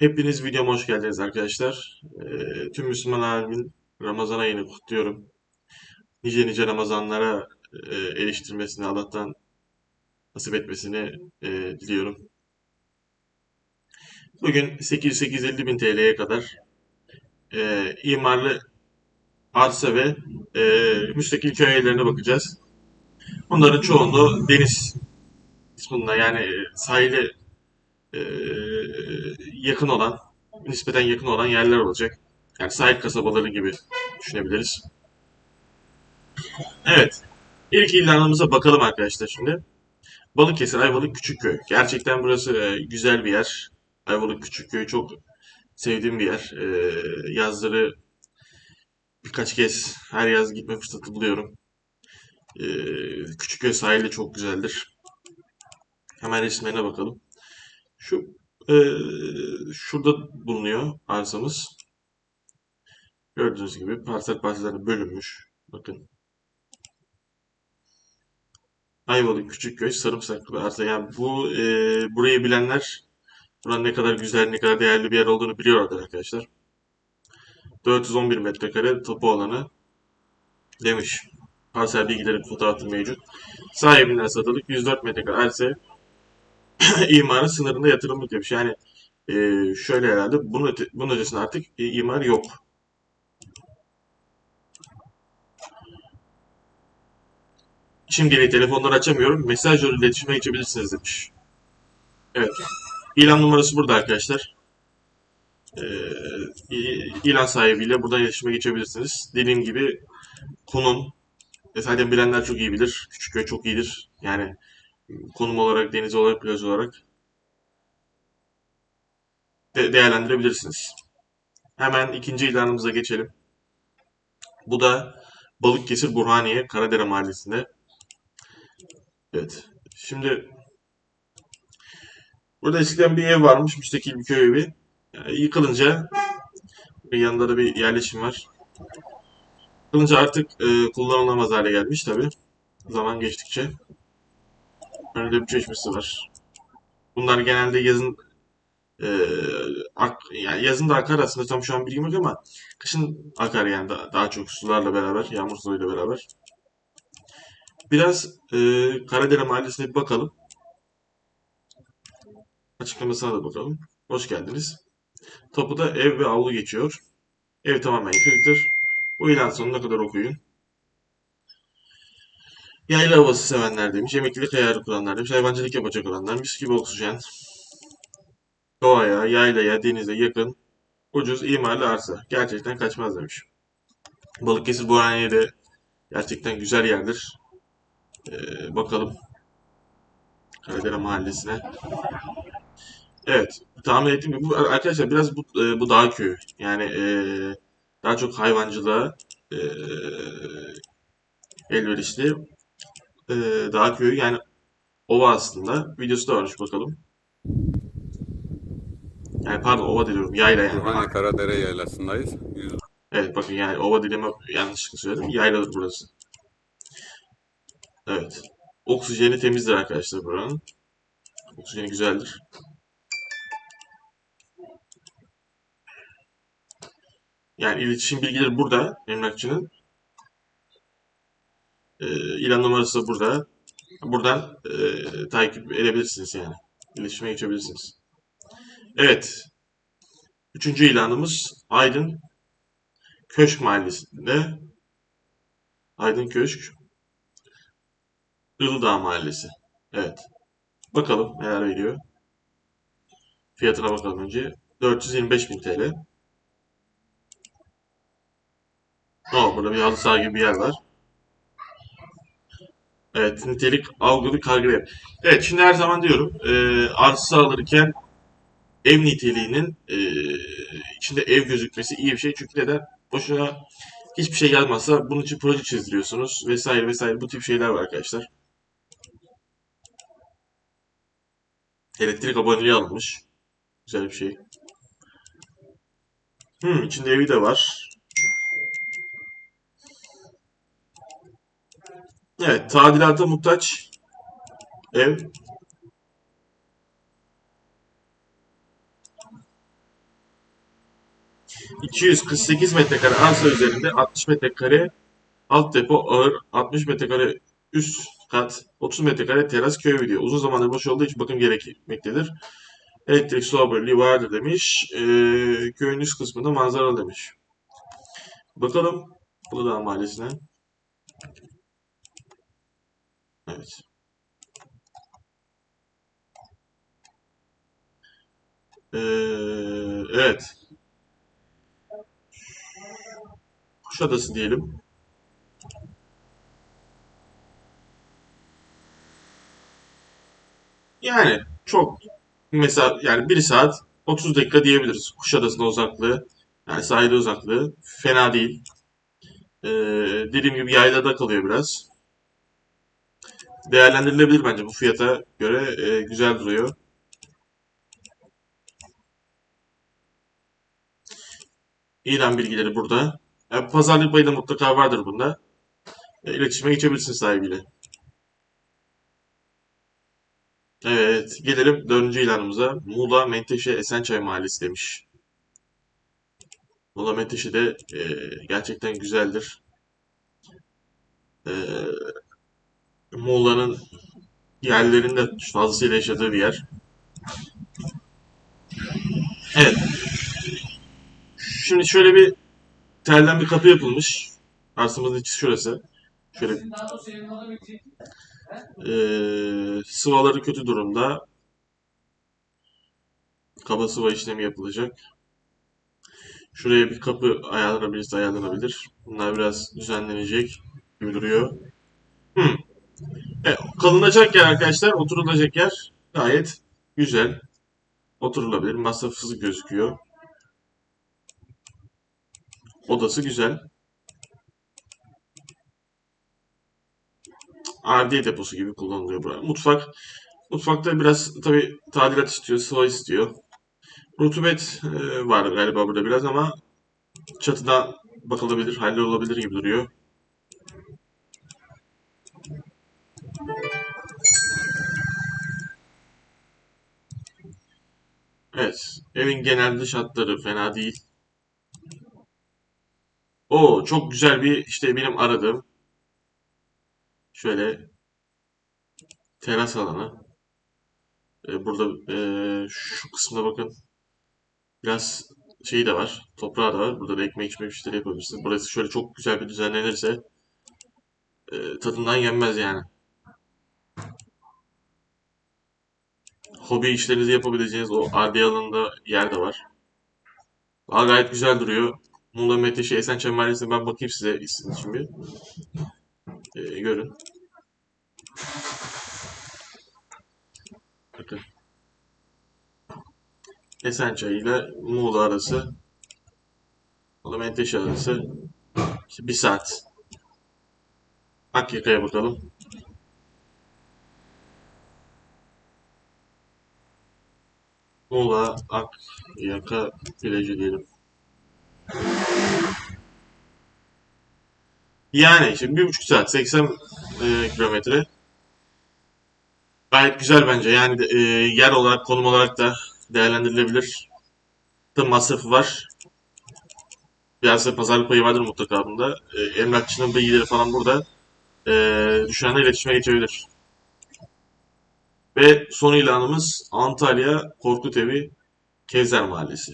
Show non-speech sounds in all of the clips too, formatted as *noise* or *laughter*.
Hepiniz videoma hoş geldiniz arkadaşlar. Ee, tüm Müslüman alemin Ramazan ayını kutluyorum. Nice nice Ramazanlara e, eriştirmesini, Allah'tan nasip etmesini e, diliyorum. Bugün 800-850 bin TL'ye kadar e, imarlı arsa ve e, müstakil köy evlerine bakacağız. Bunların çoğunluğu deniz kısmında yani e, sahile e, yakın olan, nispeten yakın olan yerler olacak. Yani sahil kasabaları gibi düşünebiliriz. Evet. İlk ilanımıza bakalım arkadaşlar şimdi. Balıkesir Ayvalık Küçükköy. Gerçekten burası e, güzel bir yer. Ayvalık Küçükköy çok sevdiğim bir yer. E, yazları birkaç kez her yaz gitme fırsatı buluyorum. E, Küçükköy sahili çok güzeldir. Hemen resimlerine bakalım. Şu e, şurada bulunuyor arsamız. Gördüğünüz gibi parsel parsellerine bölünmüş. Bakın. Ayvalık Küçükköy Sarımsaklı arsa. Yani bu e, burayı bilenler buranın ne kadar güzel, ne kadar değerli bir yer olduğunu biliyorlardır arkadaşlar. 411 metrekare tapu alanı demiş. Parsel bilgileri fotoğrafı mevcut. Sahibinden satılık 104 metrekare arsa *laughs* imarın sınırında yatırımlık demiş. Yani e, şöyle herhalde bunun, öte, bunun ötesinde artık e, imar yok. Şimdilik telefonları açamıyorum. Mesaj yoluyla iletişime geçebilirsiniz demiş. Evet. İlan numarası burada arkadaşlar. Ee, ilan sahibiyle buradan iletişime geçebilirsiniz. Dediğim gibi konum e, zaten bilenler çok iyi bilir. Küçükköy çok iyidir. Yani konum olarak, deniz olarak, plaj olarak de değerlendirebilirsiniz. Hemen ikinci ilanımıza geçelim. Bu da Balıkesir Burhaniye Karadere Mahallesi'nde. Evet. Şimdi burada eskiden bir ev varmış. Müstakil bir köy evi. Yani yıkılınca yanında da bir yerleşim var. Yıkılınca artık e, kullanılamaz hale gelmiş tabi. Zaman geçtikçe. Önünde bir çeşmesi var. Bunlar genelde yazın e, ak, yani yazın da akar aslında tam şu an bilgim yok ama kışın akar yani da, daha çok sularla beraber, yağmur suyuyla beraber. Biraz e, Karadere Mahallesi'ne bir bakalım. Açıklamasına da bakalım. Hoş geldiniz. Tapuda ev ve avlu geçiyor. Ev tamamen yıkıktır. Bu ilan sonuna kadar okuyun. Yayla havası sevenler demiş. Emeklilik hayali kuranlar demiş. Hayvancılık yapacak olanlar. Mis gibi oksijen. Doğaya, yaylaya, denize yakın. Ucuz, imarlı arsa. Gerçekten kaçmaz demiş. Balıkesir Burhaniye de gerçekten güzel yerdir. Ee, bakalım. Karadere Mahallesi'ne. Evet. Tahmin ettiğim gibi arkadaşlar biraz bu, e, bu dağ köyü. Yani e, daha çok hayvancılığa e, elverişli e, dağ köyü yani ova aslında. Videosu da varmış bakalım. Yani pardon ova diliyorum. Yayla yani. Burhaniye Karadere yaylasındayız. Yüz- Evet bakın yani ova dileme yanlışlıkla söyledim. Yayladır burası. Evet. Oksijeni temizdir arkadaşlar buranın. Oksijeni güzeldir. Yani iletişim bilgileri burada emlakçının. Ee, ilan numarası da burada. Buradan e, takip edebilirsiniz yani. İletişime geçebilirsiniz. Evet. Üçüncü ilanımız Aydın Köşk Mahallesi'nde. Aydın Köşk Ilıdağ Mahallesi. Evet. Bakalım neler veriyor. Fiyatına bakalım önce. 425.000 TL. Oh, burada bir halı saha gibi bir yer var. Evet, nitelik algılı kargı ev. Evet, şimdi her zaman diyorum, e, arsa alırken ev niteliğinin e, içinde ev gözükmesi iyi bir şey. Çünkü neden? Boşuna hiçbir şey yazmazsa bunun için proje çizdiriyorsunuz vesaire vesaire bu tip şeyler var arkadaşlar. Elektrik aboneliği alınmış. Güzel bir şey. Hmm, içinde evi de var. Evet, tadilata muhtaç ev. 248 metrekare arsa üzerinde 60 metrekare alt depo ağır, 60 metrekare üst kat, 30 metrekare teras köy evi diyor. Uzun zamandır boş olduğu için bakım gerekmektedir. Elektrik su haberliği vardır demiş. Ee, köyün üst kısmında manzaralı demiş. Bakalım Uludağ Mahallesi'ne. Evet. Ee, evet. Kuşadası diyelim. Yani çok mesela yani 1 saat 30 dakika diyebiliriz. Kuşadası'na uzaklığı. Yani sahile uzaklığı. Fena değil. Ee, dediğim gibi yaylada kalıyor biraz. Değerlendirilebilir bence bu fiyata göre e, güzel duruyor. İlan bilgileri burada. E, pazarlık payı da mutlaka vardır bunda. E, iletişime geçebilirsin sahibiyle. Evet, gelelim dördüncü ilanımıza. Muğla Menteşe Esençay Mahallesi demiş. Muğla Menteşe de e, gerçekten güzeldir. E, Muğla'nın yerlerinde fazlasıyla yaşadığı bir yer. Evet, şimdi şöyle bir telden bir kapı yapılmış. Arsamızın içi şurası. Şöyle e, sıvaları kötü durumda. Kaba sıva işlemi yapılacak. Şuraya bir kapı ayarlanabilirse ayarlanabilir. Bunlar biraz düzenlenecek gibi duruyor. Hmm. Evet, kalınacak yer arkadaşlar, oturulacak yer gayet güzel. Oturulabilir, masrafsız gözüküyor. Odası güzel. Ardiye deposu gibi kullanılıyor burası. Mutfak, mutfakta biraz tabii tadilat istiyor, sıva istiyor. Rutubet e, var galiba burada biraz ama çatıda bakılabilir, hallolabilir gibi duruyor. Evet, evin genel dış hatları fena değil. O çok güzel bir işte benim aradığım şöyle teras alanı. E, burada e, şu kısımda bakın biraz şeyi de var, toprağı da var. Burada da ekmek içme işleri yapabilirsiniz. Burası şöyle çok güzel bir düzenlenirse e, tadından yenmez yani. Hobi işlerinizi yapabileceğiniz o ardiye alanında yer de var. Aa, gayet güzel duruyor. Muğla Menteşe Esençay Mahallesi'ne ben bakayım size istediğiniz için bir. E, görün. Bakın. Esençay ile Muğla arası Muğla Menteşe arası işte bir saat. Akyaka'ya bakalım. Muğla Akyaka plajı diyelim. Yani şimdi bir buçuk saat 80 e, kilometre. Gayet güzel bence. Yani e, yer olarak, konum olarak da değerlendirilebilir. Tabii masrafı var. Da pazarlık payı vardır mutlaka bunda. E, emlakçının bilgileri falan burada. E, düşünenler iletişime geçebilir. Ve son ilanımız Antalya Korkutevi Kevzer Mahallesi.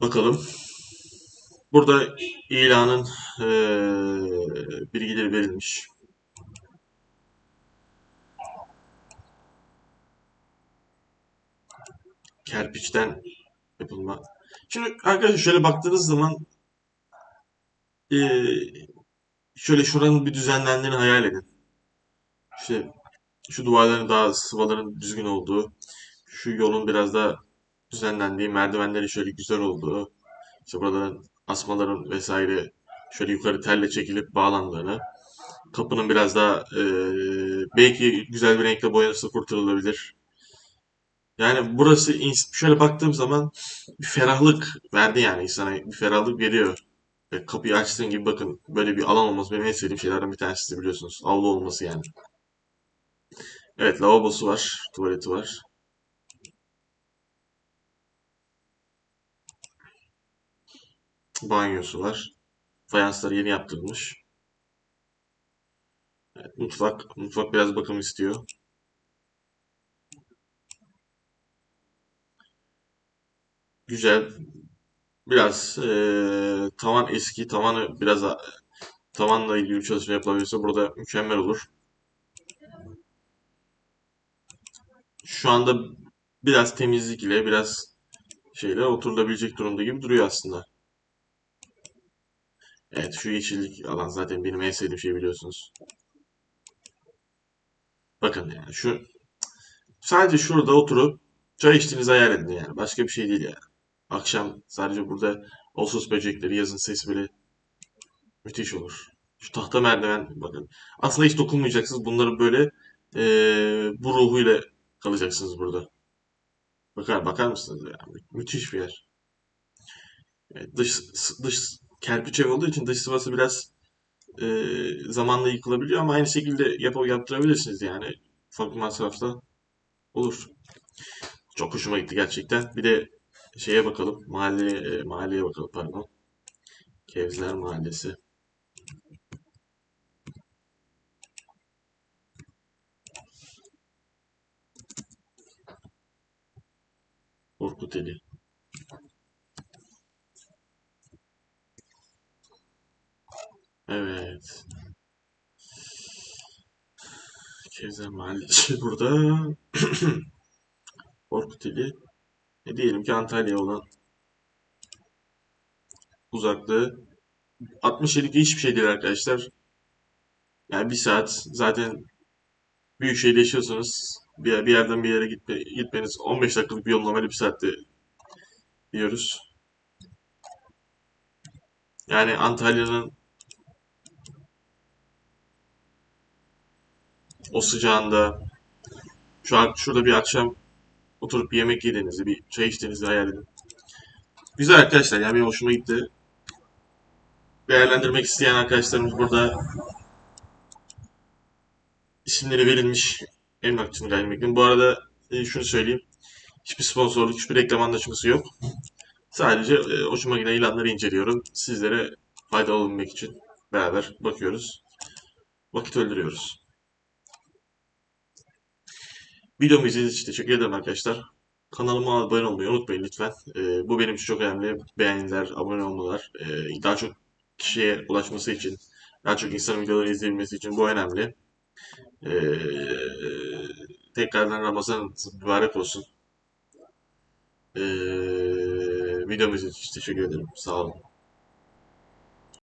Bakalım. Burada ilanın e, bilgileri verilmiş. Kerpiçten yapılma. Şimdi arkadaşlar şöyle baktığınız zaman e, şöyle şuranın bir düzenlendiğini hayal edin. İşte şu duvarların daha sıvaların düzgün olduğu, şu yolun biraz daha düzenlendiği, merdivenlerin şöyle güzel olduğu, işte buraların asmaların vesaire şöyle yukarı telle çekilip bağlandığını, kapının biraz daha e, belki güzel bir renkle boyanırsa kurtarılabilir. Yani burası şöyle baktığım zaman bir ferahlık verdi yani insana bir ferahlık veriyor. E, kapıyı açtığın gibi bakın böyle bir alan olması benim en sevdiğim şeylerden bir tanesi biliyorsunuz. Avlu olması yani. Evet lavabosu var, tuvaleti var. Banyosu var. Fayansları yeni yaptırılmış. Evet, mutfak. Mutfak biraz bakım istiyor. Güzel. Biraz eee, tavan eski. Tavanı biraz tavanla ilgili bir çalışma yapılabilirse burada mükemmel olur. Şu anda biraz temizlik ile biraz şeyle oturulabilecek durumda gibi duruyor aslında. Evet şu yeşillik alan zaten benim en sevdiğim şey biliyorsunuz. Bakın yani şu sadece şurada oturup çay içtiğinizi hayal edin yani. Başka bir şey değil yani. Akşam sadece burada Ağustos böcekleri yazın sesi bile müthiş olur. Şu tahta merdiven bakın. Aslında hiç dokunmayacaksınız. Bunları böyle eee, bu ruhuyla kalacaksınız burada. Bakar bakar mısınız ya? Mü- Müthiş bir yer. Evet, dış dış kerpiç ev olduğu için dış sıvası biraz eee, zamanla yıkılabiliyor ama aynı şekilde yapıp yaptırabilirsiniz yani. Ufak bir masrafta olur. Çok hoşuma gitti gerçekten. Bir de şeye bakalım. Mahalleye, e, mahalleye bakalım pardon. Kevzler Mahallesi. Korkuteli. Evet. Kevzer Mahallesi *laughs* burada. *clears throat* Korkuteli. E diyelim ki Antalya'ya olan uzaklığı 67 hiçbir şey değil arkadaşlar. Yani bir saat zaten büyük şehirde yaşıyorsanız bir, bir yerden bir yere gitme, gitmeniz 15 dakikalık bir yol normalde bir saatte diyoruz. Yani Antalya'nın o sıcağında şu an şurada bir akşam oturup bir yemek yediğinizi, bir çay içtiğinizi hayal edin. Güzel arkadaşlar yani benim hoşuma gitti. Değerlendirmek isteyen arkadaşlarımız burada isimleri verilmiş emlakçının gayrimenkulün. Bu arada e, şunu söyleyeyim. Hiçbir sponsorluk, hiçbir reklam anlaşması yok. Sadece e, hoşuma giden ilanları inceliyorum. Sizlere faydalı olabilmek için beraber bakıyoruz. Vakit öldürüyoruz. Videomu izlediğiniz için teşekkür ederim arkadaşlar. Kanalıma abone olmayı unutmayın lütfen. E, bu benim için çok önemli. Beğeniler, abone olmalar, e, daha çok kişiye ulaşması için, daha çok insanın videoları izleyebilmesi için bu önemli. E, tekrardan Ramazan mübarek olsun. E, videomu izlediğiniz için teşekkür ederim. Sağ olun.